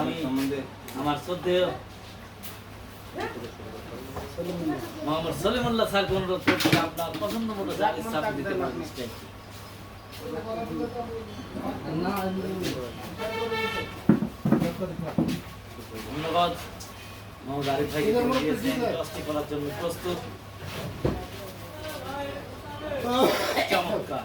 আমি আমার শ্রদ্ধেয় মোহাম্মদ সলিমুল্লাহ স্যারকে অনুরোধ করছি আপনার পছন্দ মতো ইচ্ছা দিতে পারেন ধন্যবাদ। মোহাম্মদ আরিফ ভাইকে টসটি করার জন্য প্রস্তুত। চমৎকার।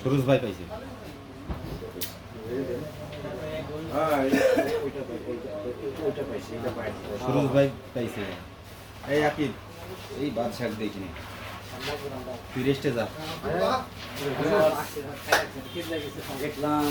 সুরজ ভাই পাইছে সুরজ ভাই পাইছে এই আকিব এই বাদশাক দেখিনি তুই রেস্টে যা দেখলাম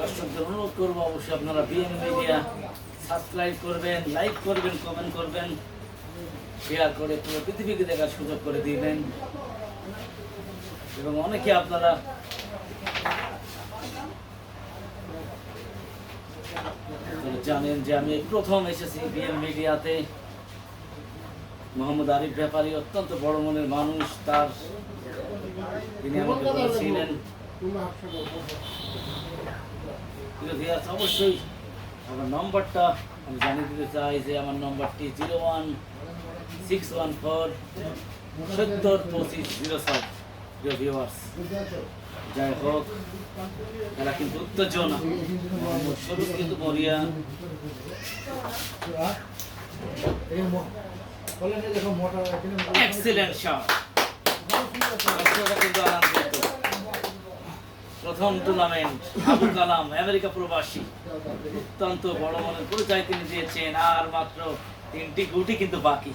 দর্শকদের অনুরোধ করব অবশ্যই আপনারা মিডিয়া সাবস্ক্রাইব করবেন লাইক করবেন কমেন্ট করবেন করে পুরো পৃথিবীকে দেখার সুযোগ করে দিবেন। এবং অনেকে আপনারা জানেন যে আমি প্রথম এসেছি বিএম মিডিয়াতে মোহাম্মদ আরিফ ব্যাপারী অত্যন্ত বড় মনের মানুষ, তার তিনি আমাকে বলেছিলেন। অবশ্যই আমার নম্বরটা আমি জানিয়ে দিতে চাই যে আমার নম্বরটি zero one six one four সত্তর পঁচিশ জিরো ছয় প্রিয় ভিউয়ার্স যাই হোক এরা কিন্তু উত্তেজনা। শরীফ কিন্তু মরিয়া এক্সিলেন্ট শট প্রথম টুর্নামেন্ট আবু কালাম আমেরিকা প্রবাসী। অত্যন্ত বড় মনের পরিচয় তিনি দিয়েছেন, আর মাত্র তিনটি গুটি কিন্তু বাকি।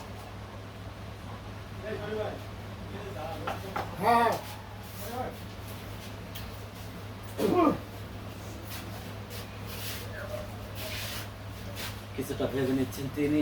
কিছুটা ভেবে নিচ্ছেন তিনি।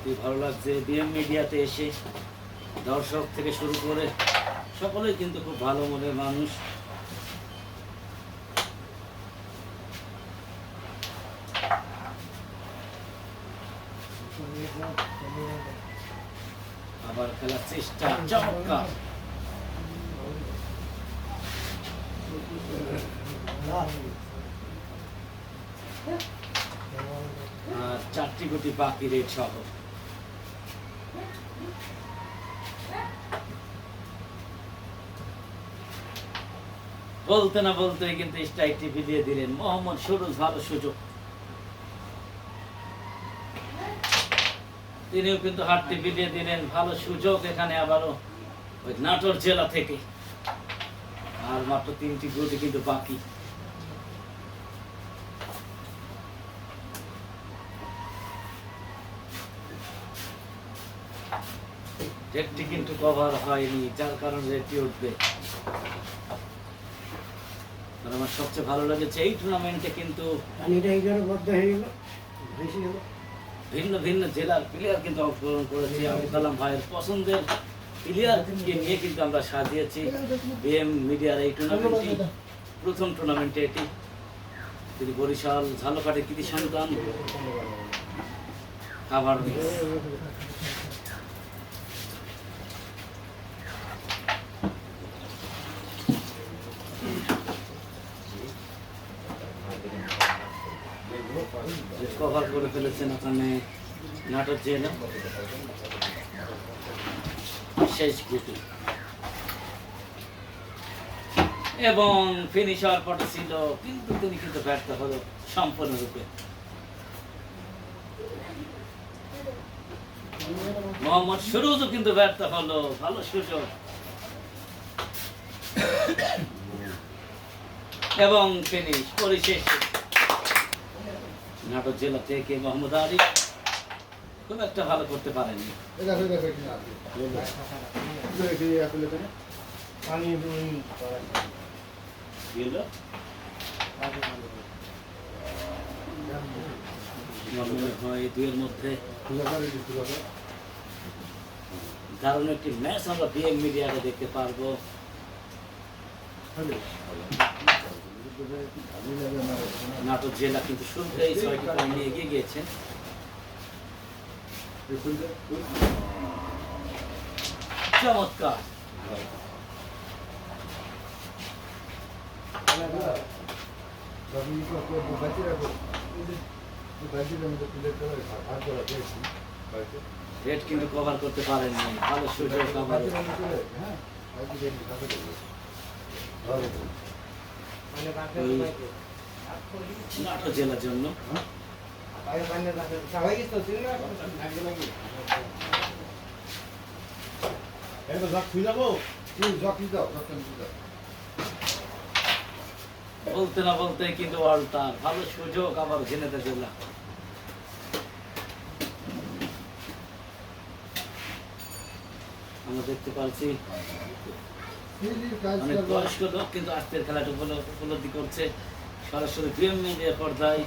সত্যি ভালো লাগছে। বিএম মিডিয়াতে এসে দর্শক থেকে শুরু করে সকলেই কিন্তু খুব ভালো মনের মানুষ। আবার খেলার চেষ্টা চমৎকার। একটি কোটি বাকি রেট সহ। বলতে না বলতে কিন্তু স্ট্রাইকটি বিলিয়ে দিলেন। মোহাম্মদ সুরুজ ভালো সুযোগ। তিনিও কিন্তু হাতটি বিলিয়ে দিলেন, ভালো সুযোগ এখানে আবারও ওই নাটোর জেলা থেকে। আর মাত্র তিনটি গুটি কিন্তু বাকি। রেটটি কিন্তু কভার হয়নি, যার কারণে রেটটি উঠবে। আর আমার সবচেয়ে ভালো লেগেছে এই টুর্নামেন্টে কিন্তু গেল ভিন্ন ভিন্ন জেলার প্লেয়ার কিন্তু অংশগ্রহণ করেছে। আবু কালাম ভাইয়ের পছন্দের প্লেয়ারকে নিয়ে কিন্তু আমরা সাজিয়েছি। বিএম মিডিয়ার এই টুর্নামেন্টটি প্রথম টুর্নামেন্টে এটি। তিনি বরিশাল ঝালকাঠি কৃতি সন্তান খাবার কভার করে ফেলেছেন ওখানে নাটক শেষ গুটি এবং ফিনিশ হওয়ার পরে ছিল, কিন্তু তিনি কিন্তু ব্যর্থ হলো সম্পূর্ণরূপে। মোহাম্মদ সুরুজও কিন্তু ব্যর্থ হলো, ভালো সুযোগ। এবং ফিনিশ পরিশেষে নাটক জেলা থেকে মোহাম্মদ আলী। খুব একটা ভালো করতে? আমার মনে হয় এই দুইয়ের মধ্যে। দারুণ একটি ম্যাচ আমরা বিএম মিডিয়াতে দেখতে পারব। নাটক জেলা কিন্তু শুরুতেই ছয়টি পয়েন্ট নিয়ে এগিয়ে গিয়েছেন। চমৎকার। রেড কিন্তু কভার করতে পারেননি ভালো সুযোগ ওই নাটক জেলার জন্য। বলতে না বলতে কিন্তু অল্টার ভালো সুযোগ আবার ঝিনেতে জেলা। আমরা দেখতে পাচ্ছি অনেক বয়স্ক লোক, কিন্তু আজকের খেলাটা উপলব্ধি করছে সরাসরি প্রিমিয়াম মিডিয়া পর্দায়।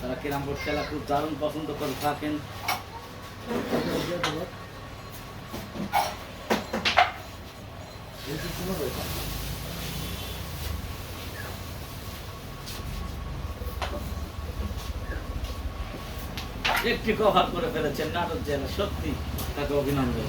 তারা বোর্ড খেলা খুব দারুণ পছন্দ করে থাকেন। একটি কভার করে ফেলেছেন নাটক জেলা, সত্যি তাকে অভিনন্দন।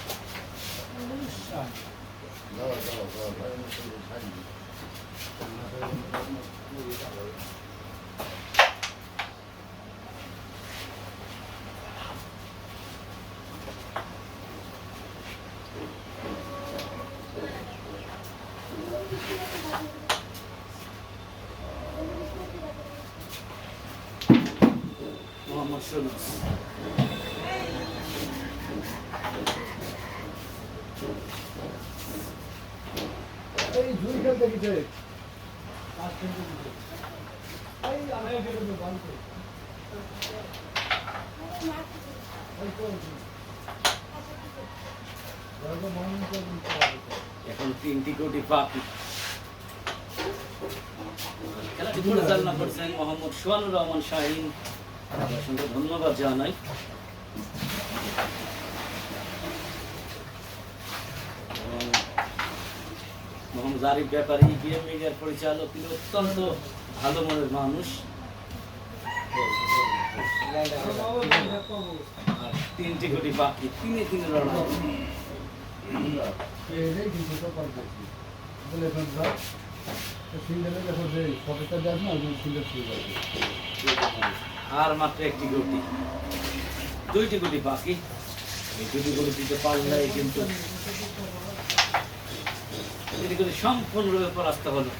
মোহাম্মদ সুনুস এই দুই খেলতে গেছে পাঁচ খেলতে গেছে এই আমি খেলতে বন্ধ এই কোন বন্ধ বন্ধ করে দিতে হবে এখন তিনটি কোটি বাকি খেলা খেলাটি পরিচালনা করছেন মোহাম্মদ সোহানুর রহমান শাহিন। অসংখ্য ধন্যবাদ জানাই। মোহাম্মদ আরিফ ব্যাপারী বিএম মিডিয়ার পরিচালক, তিনি অত্যন্ত ভালো মনের মানুষ। তিনটি কোটি বাকি, তিনে তিনে আর মাত্র একটি গুটি দুইটি গুটি বাকি। এই দুটি গুটি দিতে পারলে কিন্তু এটি সম্পূর্ণরূপে পরাস্ত হলো।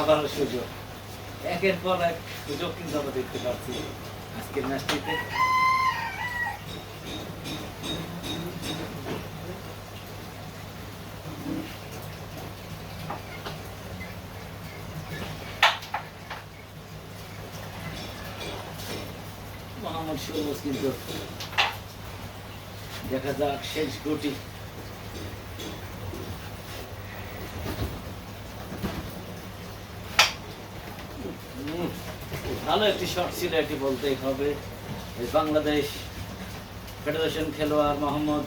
আবারও সুযোগ। একের পর এক সুযোগ কিন্তু আমরা দেখতে পাচ্ছি আজকের ম্যাচটিতে মোহাম্মদ সুরজ কিন্তু দেখা যাক শেষ গুটি। ভালো একটি শট ছিল এটি বলতেই হবে। বাংলাদেশ ফেডারেশন খেলোয়াড় মোহাম্মদ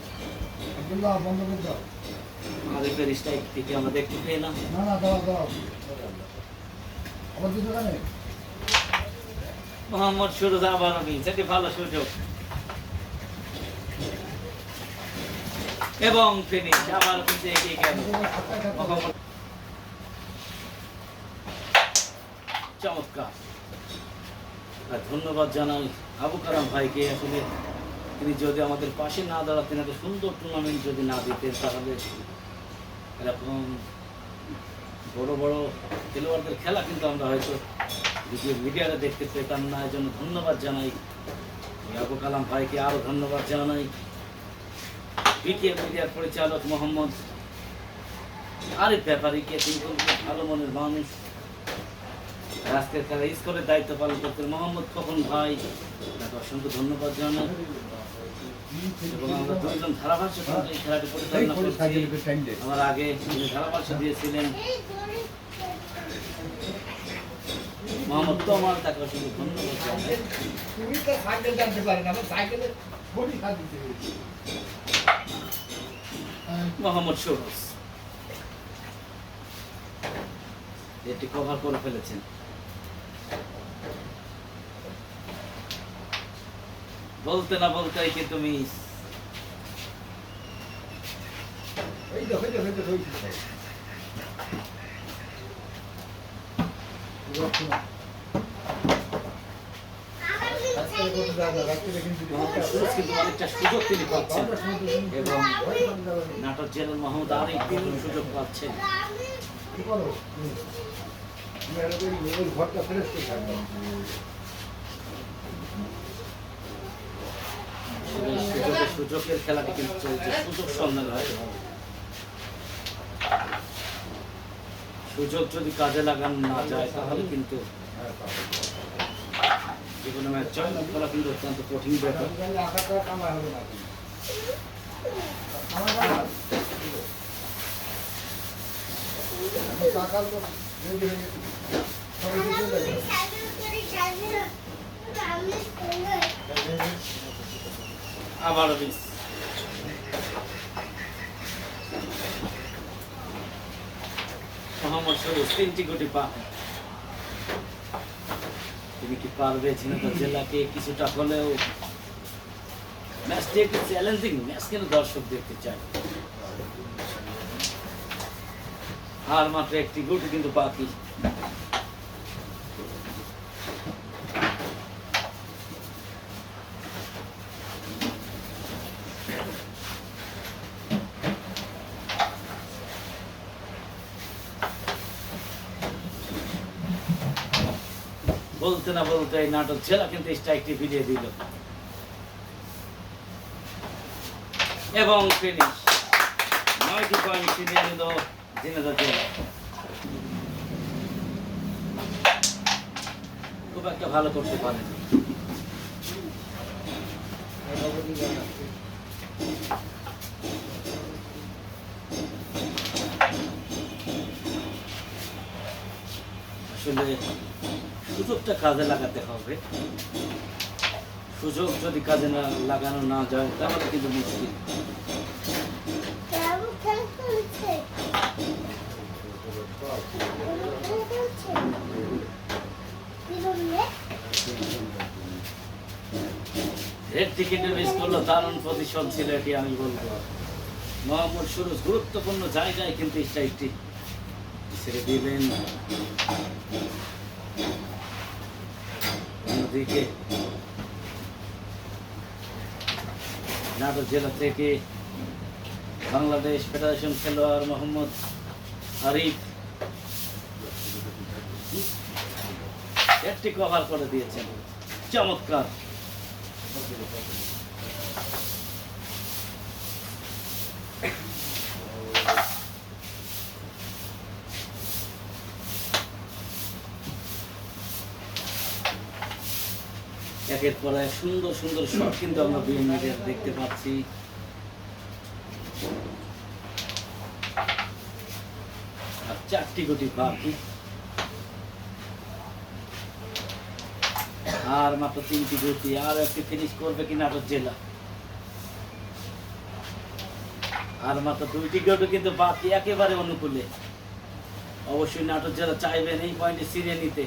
আরিফের স্ট্রাইক থেকে আমরা দেখতে পেলাম। না না দাও দাও। মোহাম্মদ সুরজ আবার মিস এটি ভালো সুযোগ। এবং ফিনিশ আবার কিন্তু এগিয়ে গেল চমৎকার। ধন্যবাদ জানাই আবু কালাম ভাইকে। আসলে তিনি যদি আমাদের পাশে না দাঁড়াতেন একটা সুন্দর টুর্নামেন্ট যদি না দিতেন, তাহলে এরকম বড় বড় খেলোয়াড়দের খেলা কিন্তু আমরা হয়তো ভিডিও মিডিয়াতে দেখতে পেতাম না এই জন্য ধন্যবাদ জানাই। আবু কালাম ভাইকে আরও ধন্যবাদ জানাই। বিটিএম মিডিয়ার পরিচালক মোহাম্মদ আরিফ ব্যাপারীকে তিনি ভালো মনের মানুষ। আজকের খেলা স্কুলের দায়িত্ব পালন করতেন মোহাম্মদ খোকন ভাই? তাকে অসংখ্য ধন্যবাদ জানাই। এবং আমরা দুইজন ধারাভাষ্য এই খেলাটি পরিচালনা করছি। আমার আগে ধারাভাষ্য দিয়েছিলেন তুমি সাইকেল সাইকেলে এটি কভার করে ফেলেছেন। বলতে না বলতে এই দেখো দেখো দেখো এই দেখো। রাস্তায় কোথাও যাও না, রাস্তায় কিন্তু মোহাম্মদ এবং তিনি সুযোগ পাচ্ছেন থাকবে। সুযোগের খেলাটি কিন্তু চলছে সুযোগ সন্ধান হয় সুযোগ যদি কাজে লাগানো না যায়, তাহলে কিন্তু। যে কোনো ম্যাচ জয় করা কিন্তু অত্যন্ত কঠিন ব্যাপার তাহলে আঁকাটা কামাই হবে না কি? কামাই হবে না? এখন টাকা তো রেডি হয়ে গেছে। সবাই তো চলে যাবে। আবারও মিস মোহাম্মদ সরুজ তিনটি গুটি পা তিনি কি পারবে ঝিনাইদহ জেলাকে? কিছুটা হলেও ম্যাচটি একটি চ্যালেঞ্জিং ম্যাচ কিন্তু দর্শক দেখতে চায়। আর মাত্র একটি গুটি কিন্তু বাকি। বলতে না বলতে এই নাটক জেলা কিন্তু স্ট্রাইকটি ফিরিয়ে দিল। এবং নয়টি পয়েন্ট ফিরিয়ে জেলা। খুব একটা ভালো করতে পারেনি। আসলে সুযোগটা কাজে লাগাতে হবে। সুযোগ যদি কাজে না লাগানো না যায় তাহলে কিন্তু মুশকিল। রেড টিকিটের মিস করল দারুণ পজিশন ছিল এটি আমি বলব। মোহাম্মদ সুরজ গুরুত্বপূর্ণ জায়গায় কিন্তু স্ট্রাইকটি। ছেড়ে দিলেন। অন্যদিকে নাটোর জেলা থেকে বাংলাদেশ ফেডারেশন খেলোয়াড় মোহাম্মদ আরিফ একটি কভার করে দিয়েছেন। চমৎকার। একের পর এক সুন্দর সুন্দর শট কিন্তু আমরা বিএমডিতে দেখতে পাচ্ছি। আর চারটি গুটি বাকি। আর মাত্র তিনটি গুটি আর একটি ফিনিশ করবে কি নাটক জেলা। আর মাত্র দুইটি গুটি কিন্তু বাকি, একেবারে অনুকূলে। অবশ্যই নাটক জেলা চাইবেন এই পয়েন্টে সিরিয়ে নিতে।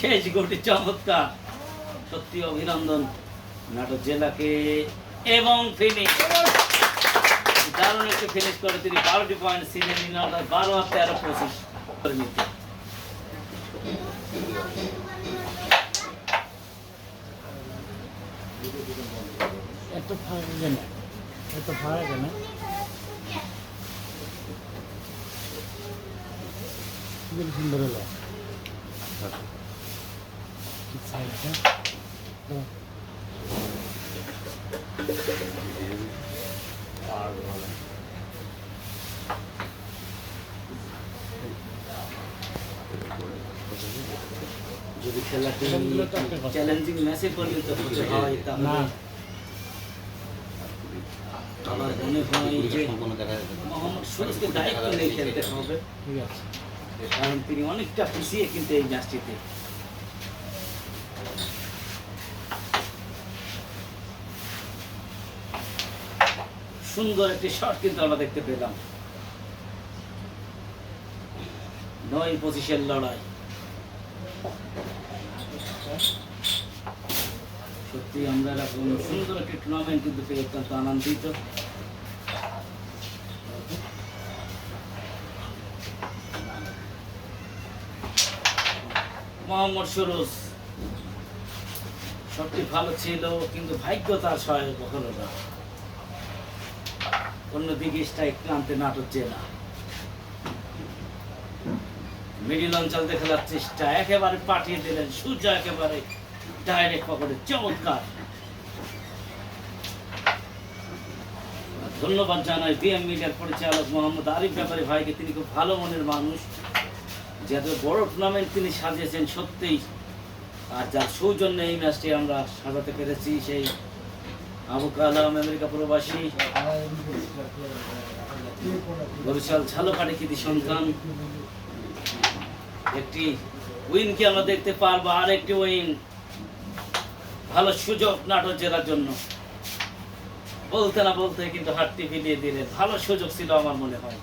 শেষ গোটি চমৎকার। সত্যি অভিনন্দন। নাটক জেলাকে এবং ফিনিশ। দারুণ একটু ফিনিশ করে তিনি বারোটি পয়েন্ট অর্থাৎ বারো আর তেরো পঁচিশ করে এত ফারাক কেন? এত ফারাক কেন? সুন্দর হলো? কি সাইডটা তো যদি খেলাটি খেলাগুলো তো একটা কথা। চ্যালেঞ্জিং ম্যাচে পরিণত হতে হয় তাহলে না আমার মনে হয় যে সম্পূর্ণ দেখা যাবে মোহাম্মদ সুরজকে দায়িত্ব নিয়ে খেলতে হবে ঠিক আছে কারণ তিনি অনেকটা পিছিয়ে কিন্তু এই ম্যাচটিতে সুন্দর একটি শট কিন্তু আমরা দেখতে পেলাম। নয় পঁচিশের লড়াই। সত্যি আমরা এরকম সুন্দর একটি টুর্নামেন্ট কিন্তু পেয়ে অত্যন্ত আনন্দিত। মোহাম্মদ সুরুজ, সবটি ভালো ছিল, কিন্তু ভাগ্য তার সহায়ক হলো না। অন্যদিকে স্ট্রাইক ক্রান্তে নাটক জেলা। মিডিল অঞ্চল দিয়ে খেলার চেষ্টা একেবারে পাঠিয়ে দিলেন। সূর্য একেবারে ডাইরেক্ট পকেটে, চমৎকার। ধন্যবাদ জানাই বিএম মিডিয়ার পরিচালক মোহাম্মদ আরিফ ব্যাপারী ভাইকে। তিনি খুব ভালো মনের মানুষ। যত বড় টুর্নামেন্ট তিনি সাজিয়েছেন সত্যিই। আর যার সৌজন্যে এই ম্যাচটি আমরা সাজাতে পেরেছি, সেই আমেরিকা প্রবাসী। বরিশাল ঝালকাঠি কৃতি সন্তান। একটি আমরা দেখতে পারব? আর একটি উইন। ভালো সুযোগ নাটক জেলার জন্য। বলতে না বলতে কিন্তু হাতটি বিলিয়ে দিলে। ভালো সুযোগ ছিল আমার মনে হয়।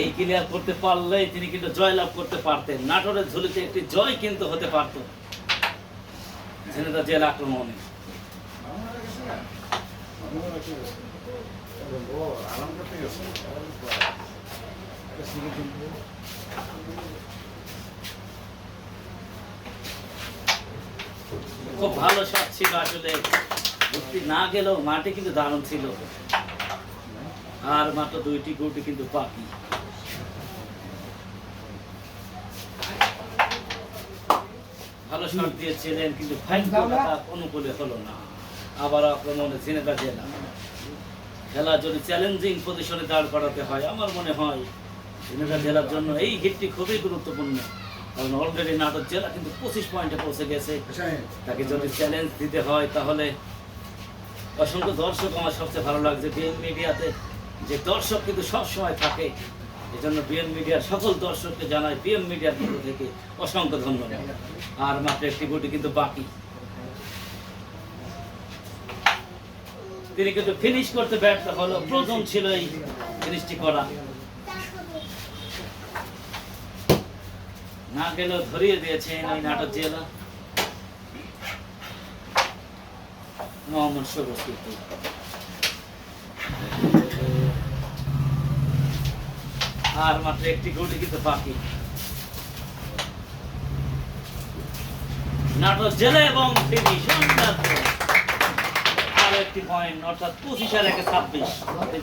এই ক্লিয়ার করতে পারলেই তিনি কিন্তু জয়লাভ করতে পারতেন। নাটোরের ঝুলিতে একটি জয় কিন্তু হতে পারত। আক্রমণে। খুব ভালো শট ছিল আসলে। না গেলেও মাটি কিন্তু দারুণ ছিল। আর মাত্র দুইটি গুটি কিন্তু বাকি। শট দিয়েছিলেন কিন্তু ভাগ্যটা অনুকূলে হলো না। আবার জেলা খেলা যদি চ্যালেঞ্জিং পজিশনে দাঁড় করাতে হয় আমার মনে হয়। জেলার জন্য এই হিটটি খুবই গুরুত্বপূর্ণ। কারণ অলরেডি নাটক জেলা কিন্তু পঁচিশ পয়েন্টে পৌঁছে গেছে। তাকে যদি চ্যালেঞ্জ দিতে হয় তাহলে অসংখ্য দর্শক আমার সবচেয়ে ভালো লাগছে। বিএন মিডিয়াতে যে দর্শক কিন্তু সবসময় থাকে এই জন্য বিএন মিডিয়ার সকল দর্শককে জানাই বিএম মিডিয়ার পক্ষ থেকে অসংখ্য ধন্যবাদ। আর মাত্র একটি গুটি কিন্তু বাকি। তিনি কিন্তু ফিনিশ করতে ব্যর্থ হলো, প্রথম ছিল এই ফিনিশটি করা। না গেলেও ধরিয়ে দিয়েছেন এই নাটক জেলা। মোহাম্মদ সবুজ আর মাত্র একটি গুটি কিন্তু বাকি। নাটক জেলা এবং ফিনিশ আর একটি পয়েন্ট অর্থাৎ পঁচিশ আর একে ছাব্বিশ।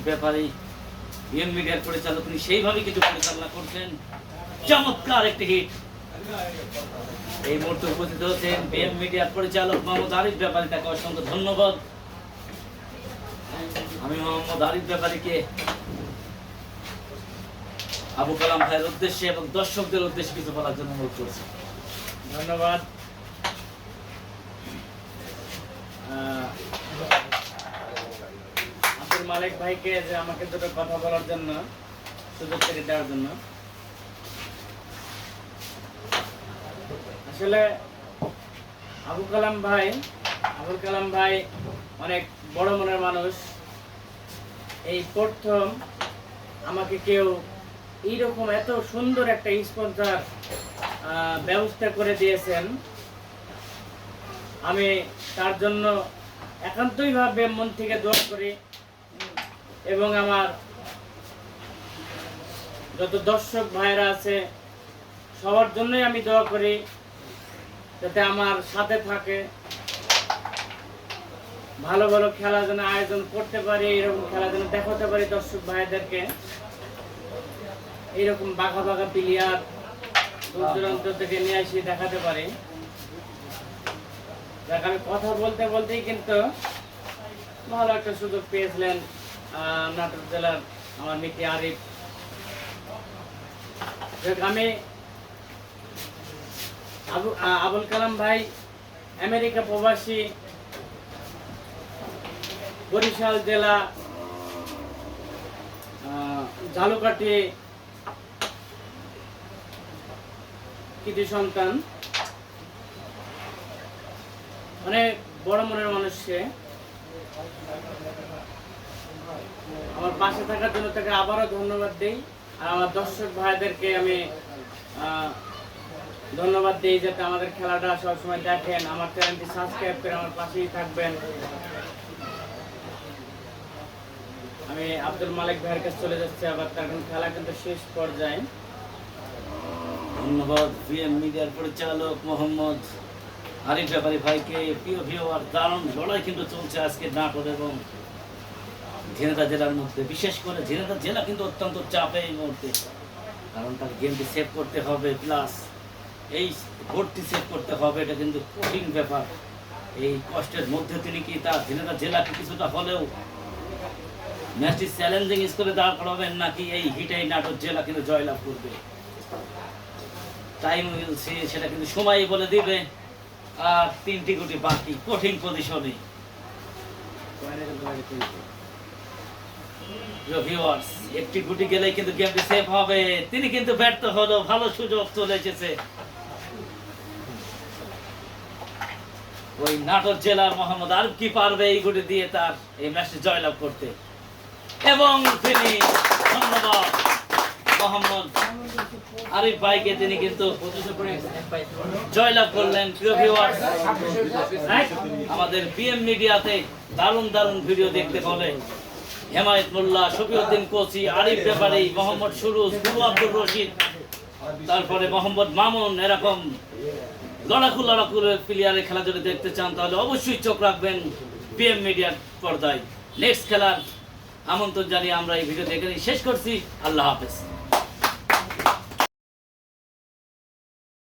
ব্যাপারে বিএম মিডিয়ার পরিচালক তিনি সেইভাবে কিছু পরিচালনা করছেন। চমৎকার একটি হিট এই মুহূর্তে উপস্থিত হচ্ছেন বিএম মিডিয়ার পরিচালক মোহাম্মদ আরিফ। ব্যাপারী তাকে অসংখ্য ধন্যবাদ। আমি মোহাম্মদ আরিফ ব্যাপারীকে আবু কালাম ভাইয়ের উদ্দেশ্যে এবং দর্শকদের উদ্দেশ্যে কিছু বলার জন্য অনুরোধ করছি। ধন্যবাদ। আব্দুল মালিক ভাইকে যে আমাকে দুটো কথা বলার জন্য, সুযোগ করে দেওয়ার জন্য। আসলে আবু কালাম ভাই, আবুল কালাম ভাই অনেক বড় মনের মানুষ। এই প্রথম আমাকে কেউ এইরকম এত সুন্দর একটা স্পন্সর ব্যবস্থা করে দিয়েছেন। আমি তার জন্য একান্তইভাবে মন থেকে দোয়া করি এবং আমার যত দর্শক ভাইরা আছে, সবার জন্যই আমি দোয়া করি যাতে আমার সাথে থাকে। ভালো ভালো খেলা যেন আয়োজন করতে পারি এরকম খেলা যেন দেখাতে পারি দর্শক ভাইদেরকে। এইরকম বাঘা বাঘা প্লেয়ার দূর দূরান্ত থেকে নিয়ে এসে দেখাতে পারি। দেখ আমি কথা বলতে বলতেই কিন্তু ভালো একটা সুযোগ পেয়েছিলেন নাটোর জেলার আমার মিটি আরিফ। আমি আবু আবুল কালাম ভাই আমেরিকা প্রবাসী বরিশাল জেলা আহ, কৃতি সন্তান। অনেক বড় মনের মানুষ সে। আমার পাশে থাকার জন্য তাকে আবারও ধন্যবাদ দিই। আর আমার দর্শক ভাইদেরকে আমি ধন্যবাদ দিই যাতে আমাদের খেলাটা সবসময় দেখেন, আমার চ্যানেলটি সাবস্ক্রাইব করে আমার পাশেই থাকবেন। আমি আব্দুল মালিক ভাইয়ের কাছে চলে যাচ্ছি, আবার তার খেলা কিন্তু শেষ পর্যায়ে। ধন্যবাদ বিএম মিডিয়ার পরিচালক মোহাম্মদ আরিফ ব্যাপারী ভাইকে। প্রিয় ভিওয়ার দারুণ লড়াই কিন্তু চলছে আজকে নাটোর এবং ঝিনেদা জেলার মধ্যে। বিশেষ করে ঝিনেদা জেলা কিন্তু অত্যন্ত চাপে এই মুহূর্তে। কারণ তার গেমটি সেভ করতে হবে প্লাস এই ভোটটি সেভ করতে হবে, এটা কিন্তু কঠিন ব্যাপার। এই কষ্টের মধ্যে তিনি কি তার ঝিনেদা জেলাকে কিছুটা হলেও ম্যাচটি চ্যালেঞ্জিং স্কোরে দাঁড় করাবেন নাকি এই হিটাই নাটোর জেলা কিন্তু জয়লাভ করবে? টাইম সি সেটা কিন্তু সময়ই বলে দিবে। আর তিনটি গুটি বাকি কঠিন পজিশনে একটি গুটি গেলেই কিন্তু গেমটি সেভ হবে। তিনি কিন্তু ব্যর্থ হলো, ভালো সুযোগ চলে এসেছে। ওই নাটোর জেলার মোহাম্মদ আর কি পারবে এই গুটি দিয়ে তার এই ম্যাচটি জয়লাভ করতে। এবং তিনি ধন্যবাদ। মোহাম্মদ আরিফ ভাইকে তিনি কিন্তু জয়লাভ করলেন। প্রিয় ভিউয়ার্স আমাদের পিএম মিডিয়াতে দারুণ দারুণ ভিডিও দেখতে পাবে। হেমায়ত মোল্লা, শফিউদ্দিন কোচি, আরিফ ব্যাপারী, মোহাম্মদ সুরুজ, গুরু আব্দুল রশিদ, তারপরে মোহাম্মদ মামুন, এরকম লড়াকু লড়াকু প্লেয়ারের খেলা যদি দেখতে চান, তাহলে অবশ্যই চোখ রাখবেন পিএম মিডিয়ার পর্দায়। নেক্সট খেলার আমন্ত্রণ জানিয়ে আমরা এই ভিডিও দেখে শেষ করছি। আল্লাহ হাফেজ।